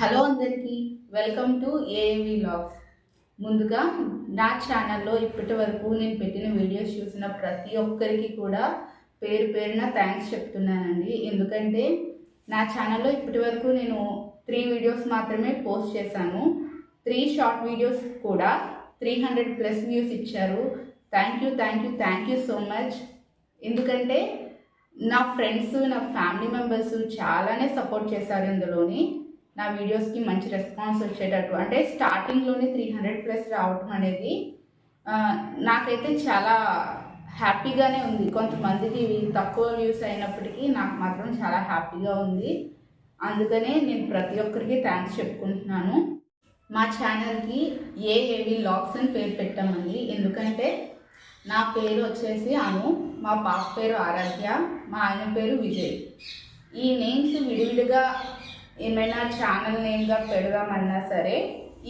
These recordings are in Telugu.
హలో అందరికీ వెల్కమ్ టు ఏఏవి లాగ్స్ ముందుగా నా ఛానల్లో ఇప్పటి వరకు నేను పెట్టిన వీడియోస్ చూసిన ప్రతి ఒక్కరికి కూడా పేరు పేరున థ్యాంక్స్ చెప్తున్నానండి. ఎందుకంటే నా ఛానల్లో ఇప్పటి వరకు నేను త్రీ వీడియోస్ మాత్రమే పోస్ట్ చేశాను. త్రీ షార్ట్ వీడియోస్ కూడా త్రీ హండ్రెడ్ ప్లస్ వ్యూస్ ఇచ్చారు. Thank you thank you thank you so much ఎందుకంటే నా ఫ్రెండ్స్ నా ఫ్యామిలీ మెంబర్స్ చాలానే సపోర్ట్ చేశారు ఇందులోని. నా వీడియోస్కి మంచి రెస్పాన్స్ వచ్చేటట్టు. అంటే స్టార్టింగ్లోనే త్రీ హండ్రెడ్ ప్లస్ రావటం అనేది నాకైతే చాలా హ్యాపీగానే ఉంది. కొంతమందికి తక్కువ వ్యూస్ అయినప్పటికీ నాకు మాత్రం చాలా హ్యాపీగా ఉంది. అందుకనే నేను ప్రతి ఒక్కరికి థ్యాంక్స్ చెప్పుకుంటున్నాను. మా ఛానల్కి ఏఏవి లాక్స్ అని పేరు పెట్టామండి. ఎందుకంటే నా పేరు వచ్చేసి అను మా పాప పేరు ఆరాధ్య మా ఆయన పేరు విజయ్. ఈ నేమ్స్ విడివిడిగా ఏమైనా ఛానల్ నేమ్గా పెడదామన్నా సరే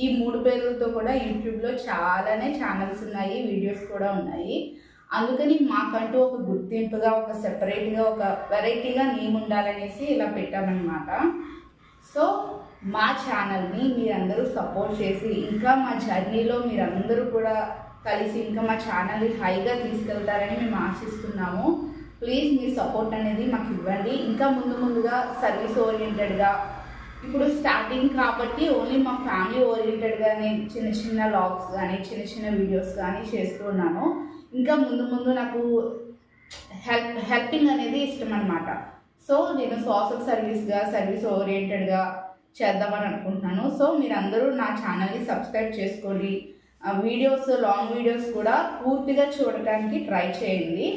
ఈ మూడు పేర్లతో కూడా యూట్యూబ్లో చాలానే ఛానల్స్ ఉన్నాయి వీడియోస్ కూడా ఉన్నాయి. అందుకని మాకంటూ ఒక గుర్తింపుగా ఒక సెపరేట్గా ఒక వెరైటీగా నేమ్ ఉండాలనేసి ఇలా పెట్టామన్నమాట. సో మా ఛానల్ని మీరందరూ సపోర్ట్ చేసి ఇంకా మా జర్నీలో మీరందరూ కూడా కలిసి ఇంకా మా ఛానల్ని హైగా తీసుకెళ్తారని మేము ఆశిస్తున్నాము. ప్లీజ్ మీ సపోర్ట్ అనేది మాకు ఇవ్వండి. ఇంకా ముందు ముందుగా సర్వీస్ ఓరియంటెడ్గా ఇప్పుడు స్టార్టింగ్ కాబట్టి ఓన్లీ మా ఫ్యామిలీ ఓరియంటెడ్గానే చిన్న చిన్న లాగ్స్ కానీ చిన్న చిన్న వీడియోస్ కానీ చేస్తున్నాను ఇంకా ముందు ముందు నాకు హెల్ప్ హెల్పింగ్ అనేది ఇష్టం అనమాట సో నేను సోషల్ సర్వీస్గా సర్వీస్ ఓరియంటెడ్గా చేద్దామని అనుకుంటున్నాను. సో మీరందరూ నా ఛానల్ని సబ్స్క్రైబ్ చేసుకోండి ఆ వీడియోస్ లాంగ్ వీడియోస్ కూడా పూర్తిగా చూడటానికి ట్రై చేయండి.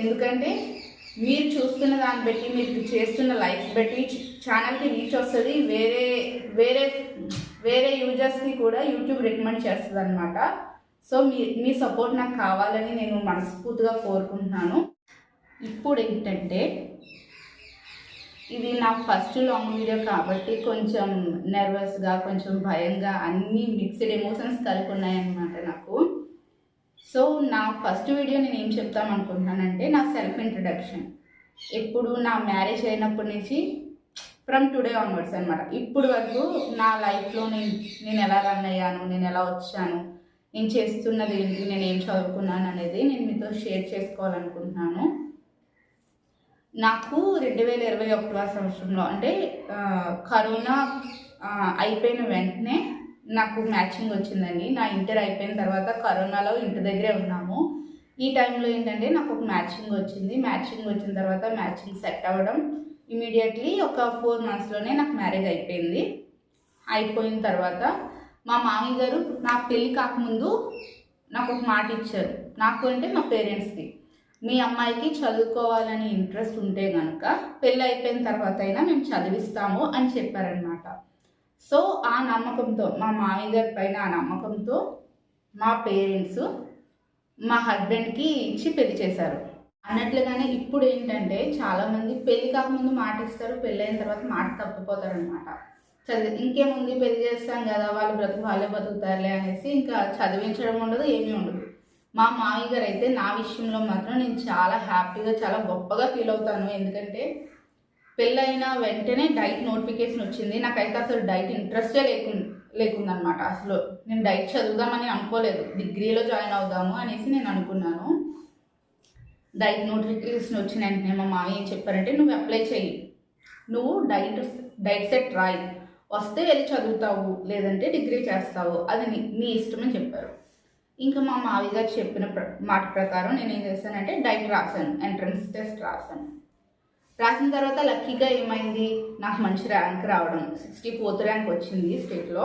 ఎందుకంటే మీరు చూస్తున్న దాన్ని బట్టి మీరు చేస్తున్న లైక్స్ బట్టి ఛానల్కి రీచ్ వస్తుంది. వేరే వేరే వేరే యూజర్స్కి కూడా యూట్యూబ్ రికమెండ్ చేస్తుంది అనమాట సో మీ మీ సపోర్ట్ నాకు కావాలని నేను మనస్ఫూర్తిగా కోరుకుంటున్నాను. ఇప్పుడు ఏంటంటే ఇది నా ఫస్ట్ లాంగ్ వీడియో కాబట్టి కొంచెం నర్వస్గా కొంచెం భయంగా అన్ని మిక్స్డ్ ఎమోషన్స్ కలిపి ఉన్నాయన్నమాట నాకు. సో నా ఫస్ట్ వీడియో నేను ఏం చెప్తాం అనుకుంటున్నానంటే నా సెల్ఫ్ ఇంట్రడక్షన్ ఇప్పుడు నా మ్యారేజ్ అయినప్పటి నుంచి ఫ్రమ్ టుడే ఆన్వర్డ్స్ అనమాట ఇప్పుడు వరకు నా లైఫ్లో నేను నేను ఎలా రన్ అయ్యాను నేను ఎలా వచ్చాను నేను చేస్తున్నది ఏంటి నేను ఏం చదువుకున్నాను అనేది నేను మీతో షేర్ చేసుకోవాలనుకుంటున్నాను. నాకు రెండు వేల ఇరవై ఒకటవ సంవత్సరంలో అంటే కరోనా అయిపోయిన వెంటనే నాకు మ్యాచింగ్ వచ్చిందండి. నా ఇంటర్ అయిపోయిన తర్వాత కరోనాలో ఇంటి దగ్గరే ఉన్నాము. ఈ టైంలో ఏంటంటే నాకు ఒక మ్యాచింగ్ వచ్చింది. మ్యాచింగ్ వచ్చిన తర్వాత మ్యాచింగ్ సెట్ అవ్వడం ఇమీడియట్లీ ఒక ఫోర్ మంత్స్లోనే నాకు మ్యారేజ్ అయిపోయింది. అయిపోయిన తర్వాత మా మామయ్య గారు నా పెళ్ళి కాకముందు నాకు ఒక మాట ఇచ్చారు. నాకు అంటే మా పేరెంట్స్కి మీ అమ్మాయికి చదువుకోవాలని ఇంట్రెస్ట్ ఉంటే కనుక పెళ్ళి అయిపోయిన తర్వాత అయినా మేము చదివిస్తాము అని చెప్పారనమాట సో ఆ నమ్మకంతో మా మామయ్య గారి పైన ఆ నమ్మకంతో మా పేరెంట్స్ మా హస్బెండ్కి ఇచ్చి పెళ్ళి చేశారు. అన్నట్లుగానే ఇప్పుడు ఏంటంటే చాలామంది పెళ్ళి కాకముందు మాట ఇస్తారు పెళ్ళి అయిన తర్వాత మాట తప్పిపోతారు అనమాట చదివి ఇంకేముంది పెళ్ళి చేస్తాం కదా వాళ్ళు బ్రతుకు వాళ్ళే బతుకుతారులే అనేసి ఇంకా చదివించడం ఉండదు ఏమీ ఉండదు. మా మామయ్య గారు అయితే నా విషయంలో మాత్రం నేను చాలా హ్యాపీగా చాలా గొప్పగా ఫీల్ అవుతాను. ఎందుకంటే పెళ్ళైన వెంటనే డైట్ నోటిఫికేషన్ వచ్చింది. నాకైతే అసలు డైట్ ఇంట్రెస్టే లేకుండా లేకుందనమాట అసలు నేను డైట్ చదువుదామని అనుకోలేదు. డిగ్రీలో జాయిన్ అవుదాము అనేసి నేను అనుకున్నాను. డైట్ నోటిఫికేషన్ వచ్చిన వెంటనే మా మామయ్య ఏం చెప్పారంటే నువ్వు అప్లై చెయ్యి. నువ్వు డైట్ డైట్ సెట్ రాయి. వస్తే వెళ్ళి చదువుతావు. లేదంటే డిగ్రీ చేస్తావు. అది నీ నీ ఇష్టం అని చెప్పారు. ఇంకా మా మావి గారు చెప్పిన ప్ర మాట ప్రకారం నేను ఏం చేశానంటే డైట్ రాశాను. ఎంట్రన్స్ టెస్ట్ రాశాను. రాసిన తర్వాత లక్కీగా ఏమైంది? నాకు మంచి ర్యాంక్ రావడం. సిక్స్టీ ఫోర్త్ ర్యాంక్ వచ్చింది స్టేట్లో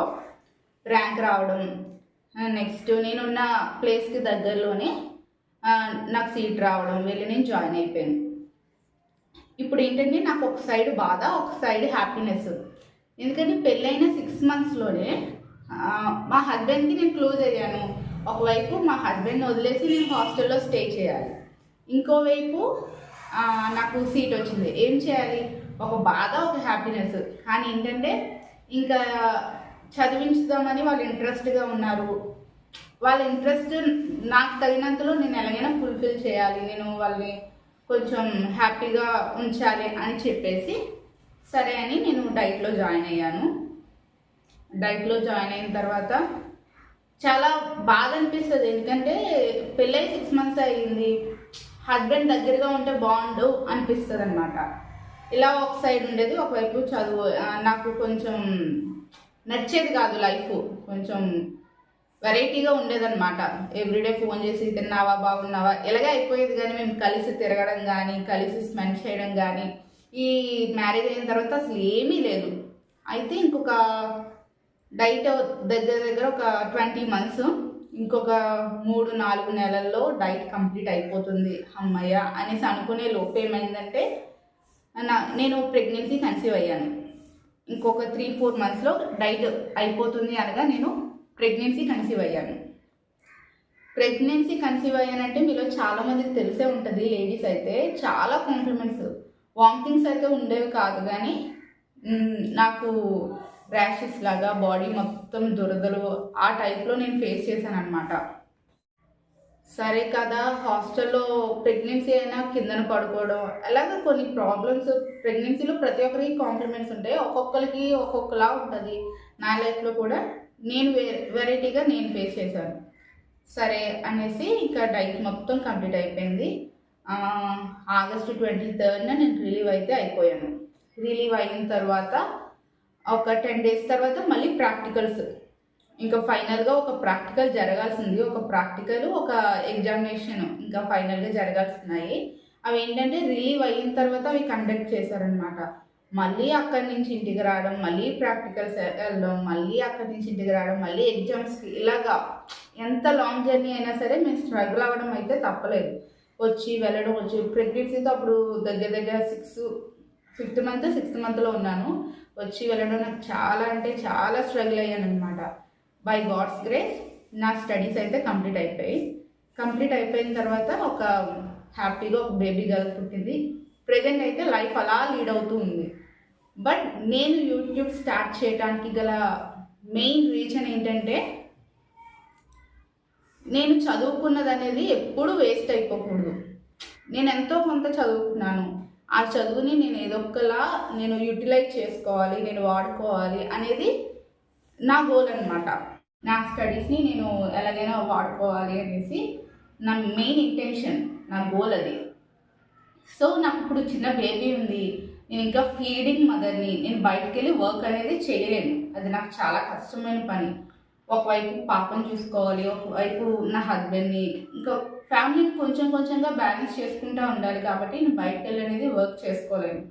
ర్యాంక్ రావడం. నెక్స్ట్ నేనున్న ప్లేస్కి దగ్గరలోనే నాకు సీట్ రావడం. వెళ్ళి నేను జాయిన్ అయిపోయాను. ఇప్పుడు ఏంటంటే నాకు ఒక సైడ్ బాధ ఒక సైడ్ హ్యాపీనెస్. ఎందుకంటే పెళ్ళైన సిక్స్ మంత్స్లోనే మా హస్బెండ్కి నేను క్లోజ్ అయ్యాను. ఒకవైపు మా హస్బెండ్ వదిలేసి నేను హాస్టల్లో స్టే చేయాలి. ఇంకోవైపు నాకు సీట్ వచ్చింది. ఏం చేయాలి? ఒక బాధ ఒక హ్యాపీనెస్ కానీ ఏంటంటే ఇంకా చదివించుదామని వాళ్ళు ఇంట్రెస్ట్గా ఉన్నారు. వాళ్ళ ఇంట్రెస్ట్ నాకు తగినంతలో నేను ఎలాగైనా ఫుల్ఫిల్ చేయాలి. నేను వాళ్ళని కొంచెం హ్యాపీగా ఉంచాలి అని చెప్పేసి సరే అని నేను డైట్లో జాయిన్ అయ్యాను. డైట్లో జాయిన్ అయిన తర్వాత చాలా బాధ అనిపిస్తుంది. ఎందుకంటే పెళ్ళై సిక్స్ మంత్స్ అయ్యింది. హస్బెండ్ దగ్గరగా ఉంటే బాగుండు అనిపిస్తుంది అనమాట ఇలా ఒక సైడ్ ఉండేది ఒకవైపు చదువు నాకు కొంచెం నచ్చేది కాదు లైఫ్ కొంచెం వెరైటీగా ఉండేదన్నమాట. ఎవ్రీడే ఫోన్ చేసి తిన్నావా బాగున్నావా? ఇలాగే అయిపోయేది కానీ మేము కలిసి తిరగడం కానీ కలిసి స్పెండ్ చేయడం కానీ ఈ మ్యారేజ్ అయిన తర్వాత అసలు ఏమీ లేదు. అయితే ఇంకొక డైట్ దగ్గర దగ్గర ఒక ట్వంటీ మంత్స్ ఇంకొక మూడు నాలుగు నెలల్లో డైట్ కంప్లీట్ అయిపోతుంది అమ్మయ్య అనేసి అనుకునే లోపు ఏమైందంటే నా నేను ప్రెగ్నెన్సీ కన్సీవ్ అయ్యాను. ఇంకొక త్రీ ఫోర్ మంత్స్లో డైట్ అయిపోతుంది అనగా నేను ప్రెగ్నెన్సీ కన్సీవ్ అయ్యాను. ప్రెగ్నెన్సీ కన్సీవ్ అయ్యానంటే మీలో చాలామందికి తెలిసే ఉంటుంది లేడీస్ అయితే చాలా కాంప్లిమెంట్స్. వామిటింగ్స్ అయితే ఉండేవి కాదు కానీ నాకు ర్యాషెస్ లాగా బాడీ మొత్తం దురదలు ఆ టైప్లో నేను ఫేస్ చేశాను అనమాట సరే కదా హాస్టల్లో ప్రెగ్నెన్సీ అయినా కిందన పడుకోవడం అలాగే కొన్ని ప్రాబ్లమ్స్ ప్రెగ్నెన్సీలో ప్రతి ఒక్కరికి కాంప్లిమెంట్స్ ఉంటాయి. ఒక్కొక్కరికి ఒక్కొక్కలా ఉంటుంది. నా లైఫ్లో కూడా నేను వే వెరైటీగా నేను ఫేస్ చేశాను. సరే అనేసి ఇంకా డైట్ మొత్తం కంప్లీట్ అయిపోయింది. ఆగస్టు ట్వంటీ థర్డ్న నేను రిలీవ్ అయితే అయిపోయాను. రిలీవ్ అయిన తర్వాత ఒక టెన్ డేస్ తర్వాత మళ్ళీ ప్రాక్టికల్స్ ఇంకా ఫైనల్గా ఒక ప్రాక్టికల్ జరగాల్సింది. ఒక ప్రాక్టికల్ ఒక ఎగ్జామినేషన్ ఇంకా ఫైనల్గా జరగాల్సినాయి. అవి ఏంటంటే రిలీవ్ అయిన తర్వాత అవి కండక్ట్ చేశారనమాట మళ్ళీ అక్కడి నుంచి ఇంటికి రావడం మళ్ళీ ప్రాక్టికల్స్ వెళ్ళడం మళ్ళీ అక్కడి నుంచి ఇంటికి రావడం మళ్ళీ ఎగ్జామ్స్కి ఇలాగా ఎంత లాంగ్ జర్నీ అయినా సరే మేము స్ట్రగుల్ అవ్వడం అయితే తప్పలేదు. వచ్చి వెళ్ళడం వచ్చి ప్రెగ్నెన్సీతో అప్పుడు దగ్గర దగ్గర సిక్స్ ఫిఫ్త్ మంత్ సిక్స్త్ మంత్లో ఉన్నాను. వచ్చి వెళ్ళడం నాకు చాలా అంటే చాలా స్ట్రగుల్ అయ్యాను అనమాట బై గాడ్స్ గ్రేస్ నా స్టడీస్ అయితే కంప్లీట్ అయిపోయాయి కంప్లీట్ అయిపోయిన తర్వాత ఒక హ్యాపీగా ఒక బేబీ గర్ల్ పుట్టింది. ప్రజెంట్ అయితే లైఫ్ అలా లీడ్ అవుతూ ఉంది. బట్ నేను యూట్యూబ్ స్టార్ట్ చేయడానికి గల మెయిన్ రీజన్ ఏంటంటే నేను చదువుకున్నది అనేది ఎప్పుడు వేస్ట్ అయిపోకూడదు. నేను ఎంతో కొంత చదువుకున్నాను. ఆ చదువుని నేను ఏదో ఒకలా నేను యూటిలైజ్ చేసుకోవాలి నేను వాడుకోవాలి అనేది నా గోల్ అనమాట నా స్టడీస్ని నేను ఎలాగైనా వాడుకోవాలి అనేసి నా మెయిన్ ఇంటెన్షన్ నా గోల్ అది. సో నాకు ఇప్పుడు చిన్న బేబీ ఉంది. నేను ఇంకా ఫీడింగ్ మదర్ని నేను బయటకు వెళ్ళి వర్క్ అనేది చేయలేను. అది నాకు చాలా కష్టమైన పని. ఒకవైపు పాపను చూసుకోవాలి ఒకవైపు నా హస్బెండ్ని ఇంకా ఫ్యామిలీని కొంచెం కొంచెంగా బ్యాలెన్స్ చేసుకుంటూ ఉండాలి కాబట్టి నేను బయటకు వెళ్ళి అనేది వర్క్ చేసుకోలేను.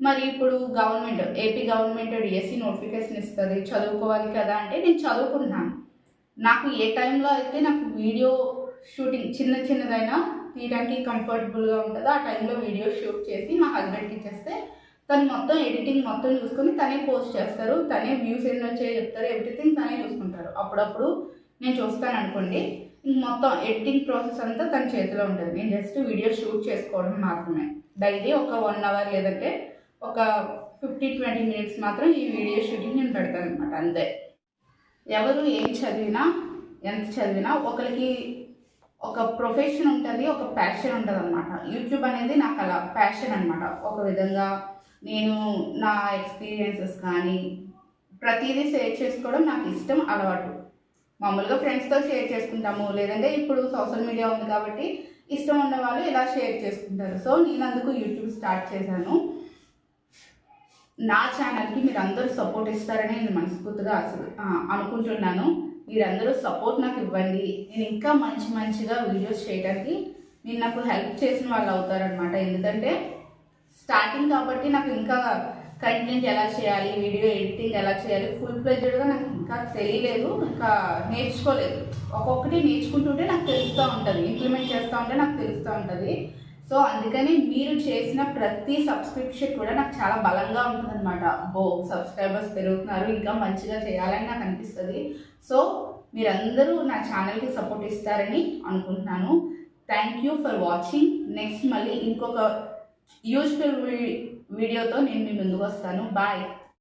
మరి ఇప్పుడు government AP government DSC notification ఇస్తుంది చదువుకోవాలి కదా అంటే నేను చదువుకున్నాను నాకు ఏ టైంలో అయితే నాకు వీడియో షూటింగ్ చిన్న చిన్నదైనా తీయడానికి కంఫర్టబుల్గా ఉంటుందో ఆ టైంలో వీడియో షూట్ చేసి మా హస్బెండ్కి ఇచ్చేస్తే తను మొత్తం ఎడిటింగ్ మొత్తం చూసుకొని తనే పోస్ట్ చేస్తారు. తనే వ్యూస్ ఎన్ని వచ్చాయో చెప్తారు ఎవ్రీథింగ్ తనే చూసుకుంటారు. అప్పుడప్పుడు నేను చూస్తాను అనుకోండి. మొత్తం ఎడిటింగ్ ప్రాసెస్ అంతా తన చేతిలో ఉంటుంది నేను జస్ట్ వీడియో షూట్ చేసుకోవడం మాత్రమే. డైలీ ఒక వన్ అవర్ లేదంటే ఒక ఫిఫ్టీ ట్వంటీ మినిట్స్ మాత్రం ఈ వీడియో షూటింగ్ నేను పెడతాను అనమాట అంతే. ఎవరు ఏం చదివినా ఎంత చదివినా ఒకరికి ఒక ప్రొఫెషన్ ఉంటుంది ఒక ప్యాషన్ ఉంటుంది అనమాట యూట్యూబ్ అనేది నాకు అలా ప్యాషన్ అనమాట ఒక విధంగా నేను నా ఎక్స్పీరియన్సెస్ కానీ ప్రతిదీ షేర్ చేసుకోవడం నాకు ఇష్టం అలవాటు. మామూలుగా ఫ్రెండ్స్తో షేర్ చేసుకుంటాము. లేదంటే ఇప్పుడు సోషల్ మీడియా ఉంది కాబట్టి ఇష్టం ఉన్న వాళ్ళు ఇలా షేర్ చేసుకుంటారు. సో నేను అందుకు యూట్యూబ్ స్టార్ట్ చేశాను. నా ఛానల్కి మీరు అందరూ సపోర్ట్ ఇస్తారని నేను మనస్ఫూర్తిగా అసలు అనుకుంటున్నాను. మీరందరూ సపోర్ట్ నాకు ఇవ్వండి. నేను ఇంకా మంచి మంచిగా వీడియోస్ చేయడానికి మీరు నాకు హెల్ప్ చేసిన వాళ్ళు అవుతారనమాట ఎందుకంటే స్టార్టింగ్ కాబట్టి నాకు ఇంకా కంటెంట్ ఎలా చేయాలి వీడియో ఎడిటింగ్ ఎలా చేయాలి ఫుల్ ప్లెజెడ్గా నాకు ఇంకా తెలియలేదు ఇంకా నేర్చుకోలేదు. ఒక్కొక్కటి నేర్చుకుంటుంటే నాకు తెలుస్తూ ఉంటుంది ఇంప్లిమెంట్ చేస్తూ ఉంటే నాకు తెలుస్తూ ఉంటుంది. సో అందుకని మీరు చేసిన ప్రతి సబ్స్క్రిప్షన్ కూడా నాకు చాలా బలంగా ఉంటుందన్నమాట. బో సబ్స్క్రైబర్స్ పెరుగుతున్నారు ఇంకా మంచిగా చేయాలని నాకు అనిపిస్తుంది. సో మీరందరూ నా ఛానల్కి సపోర్ట్ ఇస్తారని అనుకుంటున్నాను. Thank you for watching next మళ్ళీ ఇంకొక యూస్ఫుల్ వీడియోతో నేను మీ ముందుకు వస్తాను బాయ్